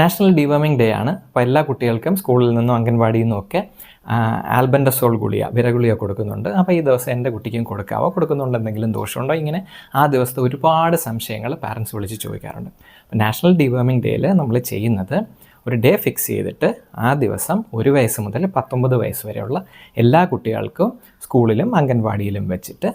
National deworming day ആണ്. അപ്പോൾ എല്ലാ കുട്ടികൾക്കും സ്കൂളിൽ നിന്നും അംഗൻവാടിയിൽ നിന്നും ഒക്കെ ആൽബൻഡസോൾ ഗുളിയ വിരഗുളിയ കൊടുക്കുന്നുണ്ട്. അപ്പോൾ ഈ ദിവസം എന്റെ കുട്ടിക്കും കൊടുക്കാവോ കൊടുക്കുന്നുണ്ട് എന്തെങ്കിലും ദോഷമുണ്ടോ? ഇങ്ങനെ ആ ദിവസത്തെ ഒരുപാട് സംശയങ്ങൾ പാരൻസ് വിളിച്ച് ചോദിക്കാറുണ്ട്. നാഷണൽ ഡിവേമിംഗ് ഡേയിൽ നമ്മൾ ചെയ്യുന്നത് ഒരു ഡേ ഫിക്സ് ചെയ്തിട്ട് ആ ദിവസം ഒരു വയസ്സ് മുതൽ പത്തൊമ്പത് വയസ്സ് വരെയുള്ള എല്ലാ കുട്ടികൾക്കും സ്കൂളിലും അംഗൻവാടിയിലും വെച്ചിട്ട്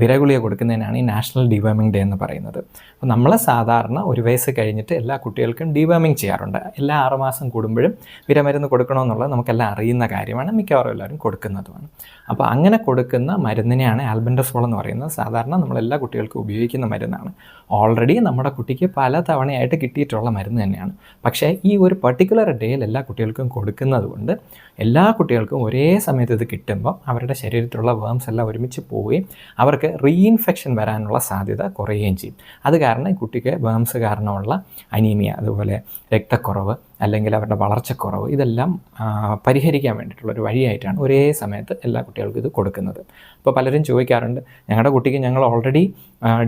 വിരഗുളിക കൊടുക്കുന്നതിനാണ് ഈ നാഷണൽ ഡിവേമിംഗ് ഡേ എന്ന് പറയുന്നത്. അപ്പോൾ നമ്മൾ സാധാരണ ഒരു വയസ്സ് കഴിഞ്ഞിട്ട് എല്ലാ കുട്ടികൾക്കും ഡിവേമിംഗ് ചെയ്യാറുണ്ട്. എല്ലാ ആറുമാസം കൂടുമ്പോഴും വിരമരുന്ന് കൊടുക്കണമെന്നുള്ളത് നമുക്കെല്ലാം അറിയുന്ന കാര്യമാണ് മിക്കവാറും എല്ലാവരും കൊടുക്കുന്നതുമാണ്. അപ്പോൾ അങ്ങനെ കൊടുക്കുന്ന മരുന്നിനെയാണ് ആൽബൻഡസോൾ എന്ന് പറയുന്നത്. സാധാരണ നമ്മൾ എല്ലാ കുട്ടികൾക്കും ഉപയോഗിക്കുന്ന മരുന്നാണ്. ഓൾറെഡി നമ്മുടെ കുട്ടിക്ക് പല തവണയായിട്ട് കിട്ടിയിട്ടുള്ള മരുന്ന് തന്നെയാണ്. പക്ഷേ ഈ ഒരു പർട്ടിക്കുലർ ഡേയിൽ എല്ലാ കുട്ടികൾക്കും കൊടുക്കുന്നത് കൊണ്ട് എല്ലാ കുട്ടികൾക്കും ഒരേ സമയത്ത് ഇത് കിട്ടുമ്പോൾ അവരുടെ ശരീരത്തിലുള്ള വേംസ് എല്ലാം ഒരുമിച്ച് പോവുകയും അവർക്ക് റീഇൻഫെക്ഷൻ വരാനുള്ള സാധ്യത കുറയുകയും ചെയ്യും. അത് കാരണം കുട്ടിക്ക് വേംസ് കാരണമുള്ള അനീമിയ അതുപോലെ രക്തക്കുറവ് അല്ലെങ്കിൽ അവരുടെ വളർച്ചക്കുറവ് ഇതെല്ലാം പരിഹരിക്കാൻ വേണ്ടിയിട്ടുള്ള ഒരു വഴിയായിട്ടാണ് ഒരേ സമയത്ത് എല്ലാ കുട്ടികൾക്കും ഇത് കൊടുക്കുന്നത്. അപ്പോൾ പലരും ചോദിക്കാറുണ്ട് ഞങ്ങളുടെ കുട്ടിക്ക് ഞങ്ങൾ ഓൾറെഡി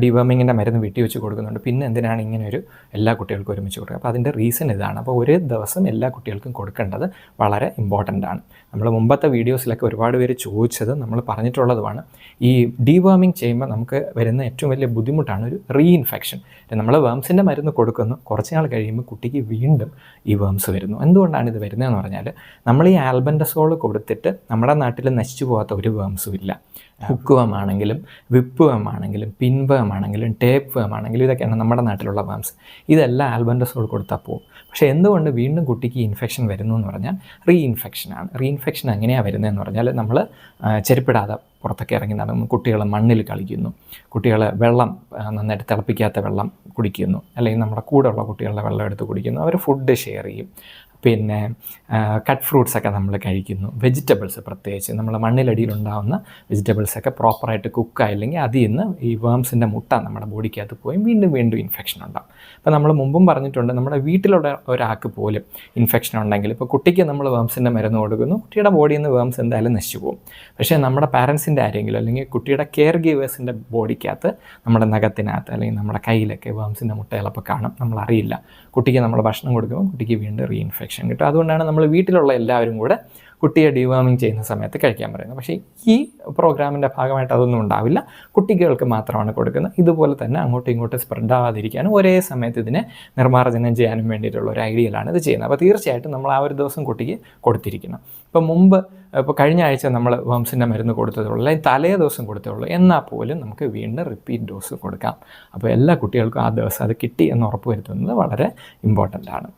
ഡിവേമിങ്ങിന്റെ മരുന്ന് വീട്ടിൽ വെച്ച് കൊടുക്കുന്നുണ്ട്. പിന്നെ എന്തിനാണ് ഇങ്ങനെ ഒരു എല്ലാ കുട്ടികൾക്കും ഒരുമിച്ച് കൊടുക്കുക? അപ്പോൾ അതിന്റെ റീസൺ ഇതാണ്. അപ്പോൾ ഒരു ദിവസം എല്ലാ കുട്ടികൾക്കും കൊടുക്കേണ്ടത് വളരെ ഇമ്പോർട്ടന്റ് ആണ്. നമ്മൾ മുമ്പത്തെ വീഡിയോസിലൊക്കെ ഒരുപാട് പേര് ചോദിച്ചത് നമ്മൾ പറഞ്ഞിട്ടുള്ളതുമാണ് ഈ ഡിവേമിങ് ചെയ്യുമ്പോൾ നമുക്ക് വരുന്ന ഏറ്റവും വലിയ ബുദ്ധിമുട്ടാണ് ഒരു റീഇൻഫെക്ഷൻ നമ്മൾ വേംസിന്റെ മരുന്ന് കൊടുക്കുന്നു കുറച്ച് നാൾ കഴിയുമ്പോൾ കുട്ടിക്ക് വീണ്ടും ഈ വേംസ് വരുന്നു. എന്തുകൊണ്ടാണ് ഇത് വരുന്നതെന്ന് പറഞ്ഞാൽ നമ്മൾ ഈ ആൽബൻഡസോൾ കൊടുത്തിട്ട് നമ്മുടെ നാട്ടിൽ നശിച്ചു പോകാത്ത ഒരു വേംസും ഇല്ല. ഹുക്ക് വേം ആണെങ്കിലും വിപ്പ് വേം ആണെങ്കിലും പിൻവേം ആണെങ്കിലും ടേപ്പ് വേം ആണെങ്കിലും ഇതൊക്കെയാണ് നമ്മുടെ നാട്ടിലുള്ള വേംസ് ഇതെല്ലാം ആൽബൻഡസോൾ കൊടുത്താൽ പോകും പക്ഷേ എന്തുകൊണ്ട് വീണ്ടും കുട്ടിക്ക് ഇൻഫെക്ഷൻ വരുന്നു എന്ന് പറഞ്ഞാൽ റീഇൻഫെക്ഷനാണ്. റീഇൻഫെക്ഷൻ എങ്ങനെയാണ് വരുന്നതെന്ന് പറഞ്ഞാൽ നമ്മൾ ചെരുപ്പിടാതെ പുറത്തൊക്കെ ഇറങ്ങി നടന്നു കുട്ടികൾ മണ്ണിൽ കളിക്കുന്നു. കുട്ടികൾ വെള്ളം നന്നായിട്ട് തിളപ്പിക്കാത്ത വെള്ളം കുടിക്കുന്നു. അല്ലെങ്കിൽ നമ്മുടെ കൂടെയുള്ള കുട്ടികളുടെ വെള്ളം എടുത്ത് കുടിക്കുന്നു. അവർ ഫുഡ് ഷെയർ ചെയ്യും. പിന്നെ കട്ട് ഫ്രൂട്ട്സ് ഒക്കെ നമ്മൾ കഴിക്കുന്നു. വെജിറ്റബിൾസ് പ്രത്യേകിച്ച്. നമ്മൾ മണ്ണിലടിയിലുണ്ടാകുന്ന വെജിറ്റബിൾസൊക്കെ പ്രോപ്പറായിട്ട് കുക്കായില്ലെങ്കിൽ അതിൽ നിന്ന് ഈ വേംസിന്റെ മുട്ട നമ്മുടെ ബോഡിക്കകത്ത് പോയി വീണ്ടും വീണ്ടും ഇൻഫെക്ഷൻ ഉണ്ടാകും അപ്പോൾ നമ്മൾ മുമ്പും പറഞ്ഞിട്ടുണ്ട് നമ്മുടെ വീട്ടിലുള്ള ഒരാൾക്ക് പോലും ഇൻഫെക്ഷൻ ഉണ്ടെങ്കിൽ ഇപ്പോൾ കുട്ടിക്ക് നമ്മൾ വേംസിന്റെ മരുന്ന് കൊടുക്കുന്നു കുട്ടിയുടെ ബോഡിയിൽ നിന്ന് വേംസ് എന്തായാലും നശിച്ചു പോകും. പക്ഷേ നമ്മുടെ പാരൻസിന്റെ ആരെങ്കിലും അല്ലെങ്കിൽ കുട്ടിയുടെ കെയർ ഗീവേഴ്സിന്റെ ബോഡിക്കകത്ത് നമ്മുടെ നഖത്തിനകത്ത് അല്ലെങ്കിൽ നമ്മുടെ കയ്യിലൊക്കെ വേംസിന്റെ മുട്ട ചിലപ്പോൾ കാണും നമ്മളറിയില്ല. കുട്ടിക്ക് നമ്മൾ ഭക്ഷണം കൊടുക്കുമ്പോൾ കുട്ടിക്ക് വീണ്ടും റീഇൻഫെക്ഷൻ കിട്ടും. അതുകൊണ്ടാണ് നമ്മൾ വീട്ടിലുള്ള എല്ലാവരും കൂടെ കുട്ടിയെ ഡിവാമിങ് ചെയ്യുന്ന സമയത്ത് കഴിക്കാൻ പറയുന്നത്. പക്ഷേ ഈ പ്രോഗ്രാമിന്റെ ഭാഗമായിട്ട് അതൊന്നും ഉണ്ടാവില്ല. കുട്ടികൾക്ക് മാത്രമാണ് കൊടുക്കുന്നത്. ഇതുപോലെ തന്നെ അങ്ങോട്ടും ഇങ്ങോട്ടും സ്പ്രെഡ് ആവാതിരിക്കാനും ഒരേ സമയത്ത് ഇതിനെ നിർമ്മാർജനം ചെയ്യാനും വേണ്ടിയിട്ടുള്ള ഒരു ഐഡിയയിലാണ് ഇത് ചെയ്യുന്നത്. അപ്പോൾ തീർച്ചയായിട്ടും നമ്മൾ ആ ഒരു ദിവസം കുട്ടിക്ക് കൊടുത്തിരിക്കണം. ഇപ്പം മുമ്പ് ഇപ്പോൾ കഴിഞ്ഞ ആഴ്ച നമ്മൾ വംസിന്റെ മരുന്ന് കൊടുത്തതുള്ളൂ. അല്ലെങ്കിൽ തലേ ദിവസം കൊടുത്തതുള്ളൂ. എന്നാൽ പോലും നമുക്ക് വീണ്ടും റിപ്പീറ്റ് ഡോസ് കൊടുക്കാം. അപ്പോൾ എല്ലാ കുട്ടികൾക്കും ആ ദിവസം അത് കിട്ടി എന്ന് ഉറപ്പ് വരുത്തുന്നത് വളരെ ഇമ്പോർട്ടന്റ് ആണ്.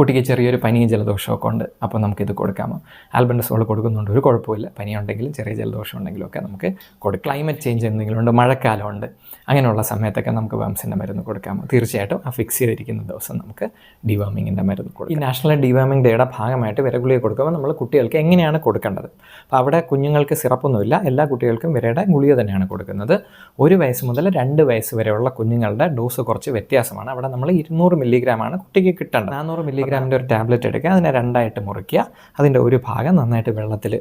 കുട്ടിക്ക് ചെറിയൊരു പനിയും ജലദോഷമൊക്കെ ഉണ്ട് അപ്പോൾ നമുക്കിത് കൊടുക്കാമോ? ആൽബൻഡസോൾ കൊടുക്കുന്നുണ്ട് ഒരു കുഴപ്പമില്ല പനിയുണ്ടെങ്കിലും ചെറിയ ജലദോഷം ഉണ്ടെങ്കിലും ഒക്കെ നമുക്ക് കൊടുക്കാം ക്ലൈമറ്റ് ചേഞ്ച് എന്തെങ്കിലും ഉണ്ട് മഴക്കാലമുണ്ട് അങ്ങനെയുള്ള സമയത്തൊക്കെ നമുക്ക് വേംസിന്റെ മരുന്ന് കൊടുക്കാമോ? തീർച്ചയായിട്ടും ആ ഫിക്സ് ചെയ്തിരിക്കുന്ന ദിവസം നമുക്ക് ഡിവേമിങ്ങിന്റെ മരുന്ന് കൊടുക്കും. ഈ നാഷണൽ ഡിവേമിംഗ് ഡേയുടെ ഭാഗമായിട്ട് വിരഗുളിക കൊടുക്കുമ്പോൾ നമ്മൾ കുട്ടികൾക്ക് എങ്ങനെയാണ് കൊടുക്കേണ്ടത്? അപ്പോൾ അവിടെ കുഞ്ഞുങ്ങൾക്ക് സിറപ്പൊന്നുമില്ല എല്ലാ കുട്ടികൾക്കും വിരയുടെ ഗുളിക തന്നെയാണ് കൊടുക്കുന്നത്. ഒരു വയസ്സ് മുതൽ രണ്ട് വയസ്സ് വരെയുള്ള കുഞ്ഞുങ്ങളുടെ ഡോസ് കുറച്ച് വ്യത്യാസമാണ്. അവിടെ നമ്മൾ ഇരുന്നൂറ് മില്ലിഗ്രാമാണ് കുട്ടിക്ക് കിട്ടേണ്ടത്. നാനൂറ് മില്ലിഗ്രാമിന്റെ ഒരു ടാബ്ലറ്റ് എടുക്കുക അതിനെ രണ്ടായിട്ട് മുറിക്കുക അതിന്റെ ഒരു ഭാഗം നന്നായിട്ട് വെള്ളത്തിൽ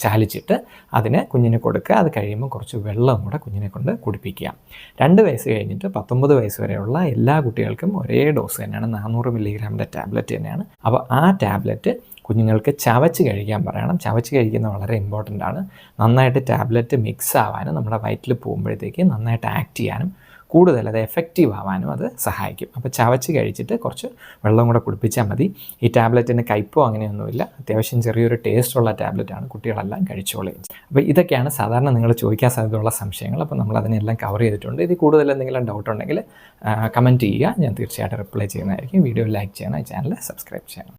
ചാലിച്ചിട്ട് അതിനെ കുഞ്ഞിന് കൊടുക്കുക. അത് കഴിയുമ്പോൾ കുറച്ച് വെള്ളം കൂടെ കുഞ്ഞിനെ കൊണ്ട് കുടിപ്പിക്കുക. രണ്ട് വയസ്സ് കഴിഞ്ഞിട്ട് പത്തൊമ്പത് വയസ്സ് വരെയുള്ള എല്ലാ കുട്ടികൾക്കും ഒരേ ഡോസ് തന്നെയാണ്. നാനൂറ് മില്ലിഗ്രാമിന്റെ ടാബ്ലറ്റ് തന്നെയാണ്. അപ്പോൾ ആ ടാബ്ലറ്റ് കുഞ്ഞുങ്ങൾക്ക് ചവച്ച് കഴിക്കാൻ പറയണം. ചവച്ച് കഴിക്കുന്നത് വളരെ ഇമ്പോർട്ടന്റ് ആണ്. നന്നായിട്ട് ടാബ്ലറ്റ് മിക്സ് ആവാനും നമ്മുടെ വയറ്റിൽ പോകുമ്പോഴത്തേക്ക് നന്നായിട്ട് ആക്ട് ചെയ്യാനും കൂടുതൽ അത് എഫക്റ്റീവ് ആവാനും അത് സഹായിക്കും. അപ്പോൾ ചവച്ച് കഴിച്ചിട്ട് കുറച്ച് വെള്ളം കൂടെ കുടിപ്പിച്ചാൽ മതി. ഈ ടാബ്ലറ്റിന് കയ്പോ അങ്ങനെയൊന്നുമില്ല. അത്യാവശ്യം ചെറിയൊരു ടേസ്റ്റുള്ള ടാബ്ലറ്റാണ് കുട്ടികളെല്ലാം കഴിച്ചോളേ. അപ്പോൾ ഇതൊക്കെയാണ് സാധാരണ നിങ്ങൾ ചോദിക്കാൻ സാധ്യതയുള്ള സംശയങ്ങൾ. അപ്പോൾ നമ്മൾ അതിനെല്ലാം കവർ ചെയ്തിട്ടുണ്ട്. ഇത് കൂടുതൽ എന്തെങ്കിലും ഡൗട്ട് ഉണ്ടെങ്കിൽ കമന്റ് ചെയ്യുക. ഞാൻ തീർച്ചയായിട്ടും റിപ്ലൈ ചെയ്യുന്നതായിരിക്കും. വീഡിയോ ലൈക്ക് ചെയ്യണം. ചാനൽ സബ്സ്ക്രൈബ് ചെയ്യണം.